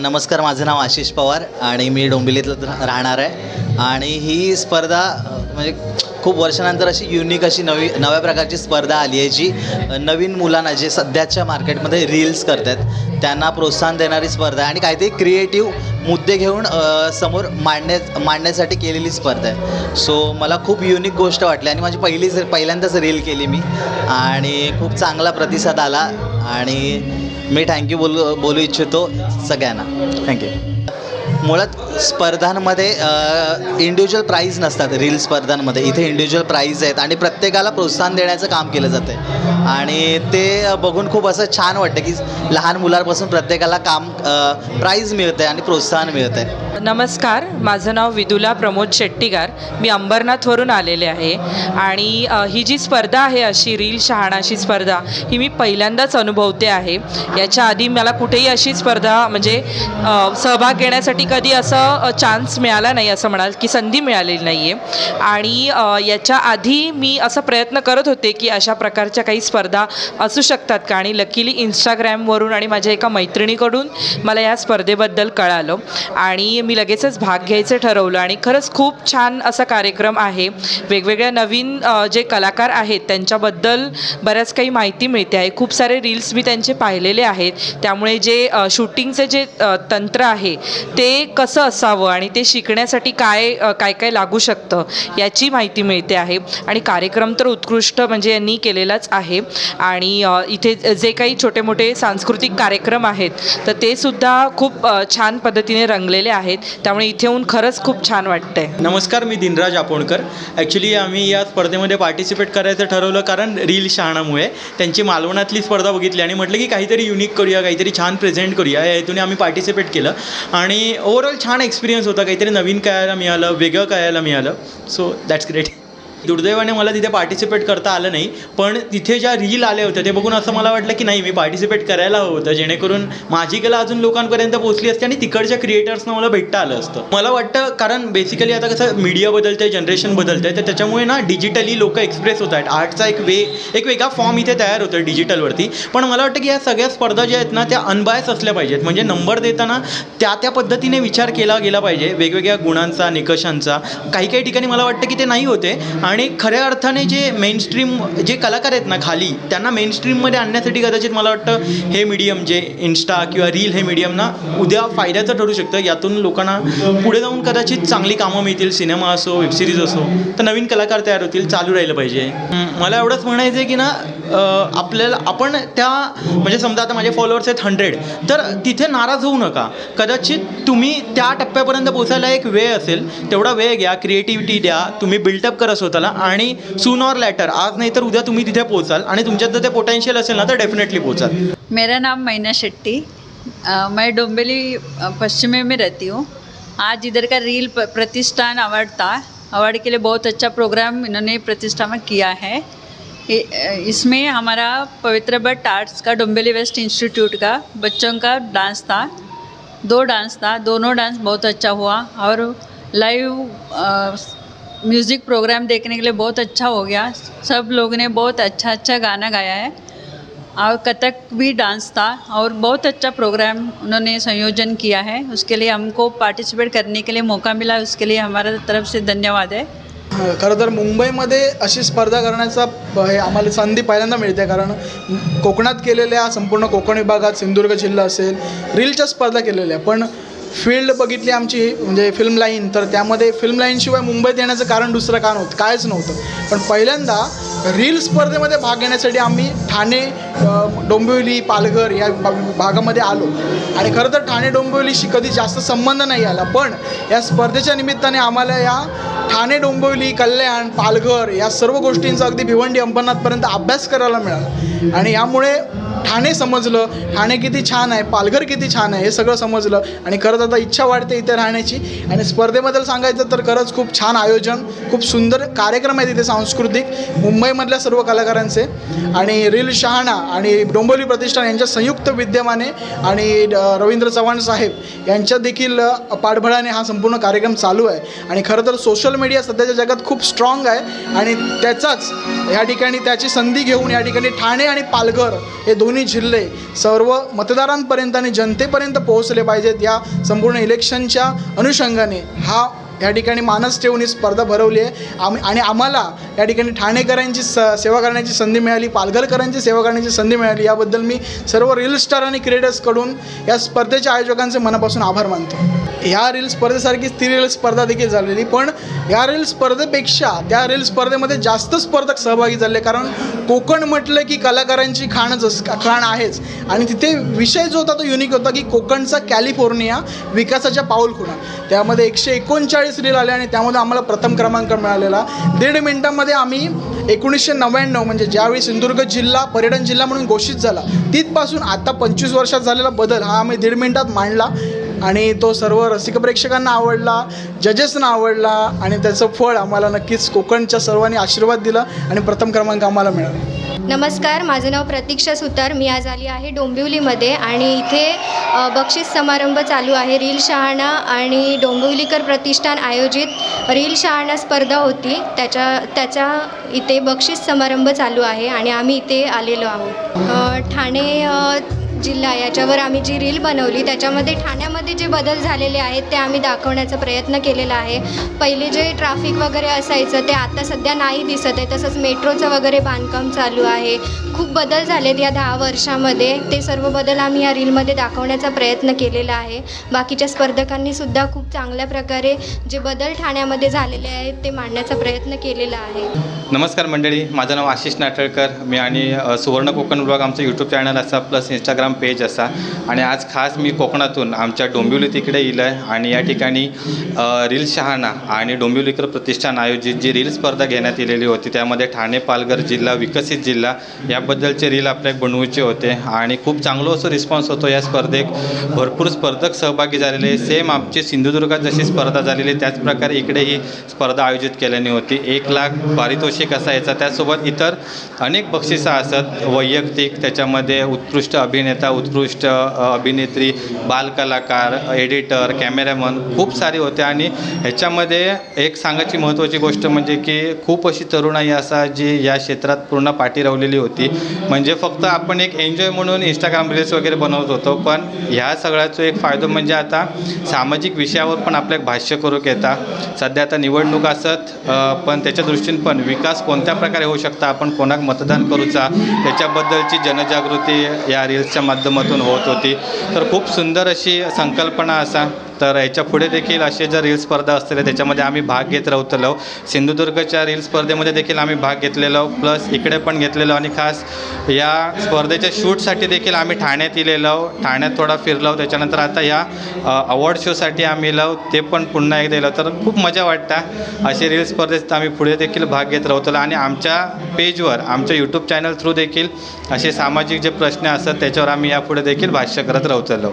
नमस्कार माझं नाव आशिष पवार आणि मी डोंबिवलीतलं राहणार आहे. आणि ही स्पर्धा म्हणजे खूप वर्षानंतर अशी युनिक अशी नवी नव्या प्रकारची स्पर्धा आली आहे जी नवीन मुलांना जे सध्याच्या मार्केटमध्ये रील्स करतात त्यांना प्रोत्साहन देणारी स्पर्धा आहे. आणि काहीतरी क्रिएटिव्ह मुद्दे घेऊन समोर मांडण्या मांडण्यासाठी केलेली स्पर्धा आहे. सो मला खूप युनिक गोष्ट वाटली आणि माझी पहिलीच पहिल्यांदाच रील केली मी. आणि खूप चांगला प्रतिसाद आला. आणि मी थँक्यू बोलू बोलू इच्छितो सगळ्यांना. थँक्यू मुळात स्पर्धांमध्ये इंडिव्हिज्युअल प्राईज नसतात रील स्पर्धांमध्ये. इथे इंडिव्हिज्युअल प्राईज आहेत आणि प्रत्येकाला प्रोत्साहन देण्याचं काम केलं जातं आहे आणि ते बघून खूप असं छान वाटतं की लहान मुलांपासून प्रत्येकाला काम प्राईज मिळतं आहे आणि प्रोत्साहन मिळतं आहे नमस्कार माझं नाव विदुला प्रमोद शेट्टीगार. मी अंबरनाथवरून आलेले आहे. आणि ही जी स्पर्धा आहे अशी रील शहाणाची स्पर्धा ही मी पहिल्यांदाच अनुभवते आहे. याच्या आधी मला कुठेही अशी स्पर्धा म्हणजे सहभाग घेण्यासाठी कधी असं चान्स मिळाला नाही असं म्हणाल की संधी मिळालेली नाही आहे आणि याच्या आधी मी असा प्रयत्न करत होते की अशा प्रकारच्या काही स्पर्धा असू शकतात का? आणि लकीली इंस्टाग्रॅमवरून आणि माझ्या एका मैत्रिणीकडून मला या स्पर्धेबद्दल कळालं. आणि मी लगेचच भाग घ्यायचं ठरवलं आणि खरंच खूप छान असा कार्यक्रम आहे. वेगवेगळ्या नवीन जे कलाकार आहेत त्यांच्याबद्दल बऱ्याच काही माहिती मिळते आहे. खूप सारे रील्स मी त्यांचे पाहिलेले आहेत. त्यामुळे जे शूटिंगचे जे तंत्र आहे ते कसं असावं आणि ते शिकण्यासाठी काय काय काय लागू शकतं याची माहिती मिळते आहे. आणि कार्यक्रम तर उत्कृष्ट म्हणजे यांनी केलेलाच आहे. आणि इथे जे काही छोटे मोठे सांस्कृतिक कार्यक्रम आहेत तर ते सुद्धा खूप छान पद्धतीने रंगलेले आहेत. त्यामुळे इथे येऊन खरंच खूप छान वाटतंय. नमस्कार मी दिनराज आपोणकर. ॲक्च्युली आम्ही या स्पर्धेमध्ये पार्टिसिपेट करायचं ठरवलं कारण रील शहाणामुळे. त्यांची मालवणातली स्पर्धा बघितली आणि म्हटलं की काहीतरी युनिक करूया काहीतरी छान प्रेझेंट करूया. या हेतूने आम्ही पार्टिसिपेट केलं. आणि ओव्हरऑल छान एक्सपिरियन्स होता काहीतरी नवीन कळायला मिळालं वेगळं कळायला मिळालं. सो दॅट्स ग्रेट दुर्दैवाने मला तिथे पार्टिसिपेट करता आलं नाही. पण तिथे ज्या रील आल्या होत्या ते बघून असं मला वाटलं की नाही मी पार्टिसिपेट करायला हवं होतं. जेणेकरून माझी कला अजून लोकांपर्यंत पोहोचली असते आणि तिकडच्या क्रिएटर्सनं मला भेटता आलं असतं. मला वाटतं कारण बेसिकली आता कसं मीडिया बदलते जनरेशन बदलते तर त्याच्यामुळे ना डिजिटली लोक एक्सप्रेस होत आहेत आर्टचा एक वे एक वेगळा फॉर्म इथे तयार होतो डिजिटलवरती पण मला वाटतं की या सगळ्या स्पर्धा ज्या आहेत ना त्या अनबायस असल्या पाहिजेत. म्हणजे नंबर देताना त्या त्या पद्धतीने विचार केला गेला पाहिजे. वेगवेगळ्या गुणांचा निकषांचा. काही काही ठिकाणी मला वाटतं की ते नाही होते. आणि खऱ्या अर्थाने जे मेन स्ट्रीम जे कलाकार आहेत ना खाली त्यांना मेनस्ट्रीममध्ये आणण्यासाठी कदाचित मला वाटतं हे मीडियम जे इन्स्टा किंवा रील हे मीडियम ना उद्या फायद्याचं ठरू शकतं. यातून लोकांना पुढे जाऊन कदाचित चांगली कामं मिळतील सिनेमा असो वेबसिरीज असो तर नवीन कलाकार तयार होतील चालू राहिलं पाहिजे. मला एवढंच म्हणायचं आहे की ना आपल्याला आपण त्या म्हणजे समजा आता माझे फॉलोअर्स आहेत हंड्रेड तर तिथे नाराज होऊ नका. कदाचित तुम्ही त्या टप्प्यापर्यंत पोचायला एक वेळ असेल तेवढा वेळ घ्या क्रिएटिव्हिटी द्या तुम्ही बिल्टअप करत होता स्वतःला आणि सून ऑर लॅटर आज नाही तर उद्या तुम्ही तिथे पोहोचाल आणि तुमच्यात जर ते पोटेन्शियल असेल ना तर डेफिनेटली पोहोचाल. मेरा नाम मैना शेट्टी. अ, मैं डोंबिवली अ, में रहती हूँ. आज इधर का रील प- प्रतिष्ठान अवार्ड था. अवार्ड के लिए बहुत अच्छा प्रोग्राम इन्होंने प्रतिष्ठा में किया है. इ- अ, इसमें हमारा पवित्र भट्ट आर्ट्स का डोंबिवली वेस्ट इंस्टीट्यूट का बच्चों का डांस था. दो डांस था दोनों डांस बहुत अच्छा हुआ. और लाइव म्यूज़िक प्रोग्राम देखने के लिए बहुत अच्छा हो गया। सब लोगों ने बहुत अच्छा अच्छा गाना गाया है। और कथक भी डांस था और बहुत अच्छा प्रोग्राम उन्होंने संयोजन किया है। उसके लिए हमको पार्टिसिपेट करने के लिए मौका मिला। उसके लिए हमारा तरफ से धन्यवाद है। खरं तर मुंबईमध्ये अशी स्पर्धा करण्याचा हे आम्हाला संधी पहिल्यांदा मिळते. कारण कोकणात केलेल्या संपूर्ण कोकण विभागात सिंधुदुर्ग जिल्हा असेल रीलच्या स्पर्धा केलेल्या. पण फील्ड बघितली आमची म्हणजे फिल्म लाईन तर त्यामध्ये फिल्म लाईनशिवाय मुंबईत येण्याचं कारण दुसरं का होतं कायच नव्हतं. पण पहिल्यांदा रील स्पर्धेमध्ये भाग घेण्यासाठी आम्ही ठाणे डोंबिवली पालघर या भागामध्ये आलो. आणि खरं तर ठाणे डोंबिवलीशी कधी जास्त संबंध नाही आला पण या स्पर्धेच्या निमित्ताने आम्हाला या ठाणे डोंबिवली कल्याण पालघर या सर्व गोष्टींचा अगदी भिवंडी अंबरनाथपर्यंत अभ्यास करायला मिळाला. आणि यामुळे ठाणे समजलं ठाणे किती छान आहे पालघर किती छान आहे हे सगळं समजलं. आणि खरंच आता इच्छा वाढते इथे राहण्याची. आणि स्पर्धेबद्दल सांगायचं तर खरंच खूप छान आयोजन खूप सुंदर कार्यक्रम आहेत इथे सांस्कृतिक मुंबईमधल्या सर्व कलाकारांचे. आणि रील शहाणा आणि डोंबिवली प्रतिष्ठान यांच्या संयुक्त विद्यमाने आणि रवींद्र चव्हाण साहेब यांच्या देखील पाठबळाने हा संपूर्ण कार्यक्रम चालू आहे. आणि खरं तर सोशल मीडिया सध्याच्या जगात खूप स्ट्रॉंग आहे. आणि त्याचाच या ठिकाणी त्याची संधी घेऊन या ठिकाणी ठाणे आणि पालघर हे दोन दोन्ही जिल्हे सर्व मतदारांपर्यंत आणि जनतेपर्यंत पोहोचले पाहिजेत या संपूर्ण इलेक्शनच्या अनुषंगाने. हा या ठिकाणी मानस ठेवून ही स्पर्धा भरवली आहे. आम आणि आम्हाला या ठिकाणी ठाणेकरांची स सेवा करण्याची संधी मिळाली पालघरकरांची सेवा करण्याची संधी मिळाली. याबद्दल मी सर्व रील स्टार आणि क्रिएटर्सकडून या स्पर्धेच्या आयोजकांचे मनापासून आभार मानतो. ह्या रील स्पर्धेसारखीच ती रील स्पर्धा देखील झालेली पण या रील स्पर्धेपेक्षा त्या रील स्पर्धेमध्ये जास्त स्पर्धक सहभागी झाले. कारण कोकण म्हटलं की कलाकारांची खाणच अस खाण आहेच. आणि तिथे विषय जो होता तो युनिक होता की कोकणचा कॅलिफोर्निया विकासाच्या पाऊलखुणा. त्यामध्ये एकशे एकोणचाळीस रील आले आणि त्यामध्ये आम्हाला प्रथम क्रमांक मिळालेला. दीड मिनटामध्ये आम्ही एकोणीसशे नव्याण्णव म्हणजे ज्यावेळी सिंधुदुर्ग जिल्हा पर्यटन जिल्हा म्हणून घोषित झाला तिथपासून आता पंचवीस वर्षात झालेला बदल हा आम्ही दीड मिनिटात मांडला. आणि तो सर्व रसिक प्रेक्षकांना आवडला जजेसना आवडला आणि त्याचं फळ आम्हाला नक्कीच कोकणच्या सर्वांनी आशीर्वाद दिला आणि प्रथम क्रमांक आम्हाला मिळाला. नमस्कार माझं नाव प्रतीक्षा सुतार. मी आज आली आहे डोंबिवलीमध्ये आणि इथे बक्षीस समारंभ चालू आहे. रील शहाणा आणि डोंबिवलीकर प्रतिष्ठान आयोजित रील शहाणा स्पर्धा होती. त्याच्या त्याचा इथे बक्षीस समारंभ चालू आहे आणि आम्ही इथे आलेलो आहोत. ठाणे जिल्हा. याच्यावर आम्ही जी रील बनवली त्याच्यामध्ये ठाण्यामध्ये जे बदल झालेले आहेत ते आम्ही दाखवण्याचा प्रयत्न केलेला आहे. पहिले जे ट्राफिक वगैरे असायचं ते आता सध्या नाही दिसत आहे. तसंच मेट्रोचं वगैरे बांधकाम चालू आहे. खूप बदल झालेत या दहा वर्षामध्ये. ते सर्व बदल आम्ही या रीलमध्ये दाखवण्याचा प्रयत्न केलेला आहे. बाकीच्या स्पर्धकांनी सुद्धा खूप चांगल्या प्रकारे जे बदल ठाण्यामध्ये झालेले आहेत ते मांडण्याचा प्रयत्न केलेला आहे. नमस्कार मंडळी माझं नाव आशिष नाटळकर. मी आणि सुवर्ण कोकण विभाग आमचं यूट्यूब चॅनल असा प्लस इंस्टाग्राम पेज असा. आणि आज खास मी कोकणातून आमच्या डोंबिवली तिकडे येईल आहे आणि या ठिकाणी रील शहाणा आणि डोंबिवलीकर प्रतिष्ठान आयोजित जी रील स्पर्धा घेण्यात आलेली होती त्यामध्ये ठाणे पालघर जिल्हा विकसित जिल्हा याबद्दलचे रील आपल्याक बनवूचे होते. आणि खूप चांगलो असं रिस्पॉन्स होतो या स्पर्धेत. भरपूर स्पर्धक सहभागी झालेले. सेम आमची सिंधुदुर्गात जशी स्पर्धा झालेली त्याच प्रकारे इकडे ही स्पर्धा आयोजित केल्याने होती. एक लाख पारितोषिक असायचा. त्यासोबत इतर अनेक बक्षिसं असत. वैयक्तिक त्याच्यामध्ये उत्कृष्ट अभिनेता उत्कृष्ट अभिनेत्री बालकलाकार एडिटर कॅमेरामन खूप सारे होते आणि ह्याच्यामध्ये एक सांगायची महत्त्वाची गोष्ट म्हणजे की खूप अशी तरुणाई असा जी या क्षेत्रात पूर्ण पाठी रावलेली होती. म्हणजे फक्त आपण एक एन्जॉय म्हणून इंस्टाग्राम रील्स वगैरे बनवत होतो पण ह्या सगळ्याचा एक फायदा म्हणजे आता सामाजिक विषयावर पण आपल्या भाष्य करू येता सध्या आता निवडणूक असत पण त्याच्या दृष्टीने पण विकास कोणत्या प्रकारे होऊ शकता? आपण कोणाक मतदान करूचा? त्याच्याबद्दलची जनजागृती या रील्सच्या माध्यमातून होत होती. तर खूप सुंदर अशी संकल्पना असा. तर याच्यापुढे देखील असे जर रील स्पर्धा असतील त्याच्यामध्ये आम्ही भाग घेत राहतलो. सिंधुदुर्गच्या रील स्पर्धेमध्ये देखील आम्ही भाग घेतलेलो. प्लस इकडे पण घेतलेलो आणि खास या स्पर्धेच्या शूटसाठी देखील आम्ही ठाण्यात इलेलो. ठाण्यात थोडा फिरलो. त्याच्यानंतर आता या अवॉर्ड शोसाठी आम्ही लाव ते पण पुन्हा एकदा दिलं तर खूप मजा वाटतं. असे रील स्पर्धेत आम्ही पुढे देखील भाग घेत राहतो आणि आमच्या पेजवर आमच्या यूट्यूब चॅनल थ्रू देखील असे सामाजिक जे प्रश्न असतात त्याच्यावर आम्ही यापुढे देखील भाष्य करत राहतलो.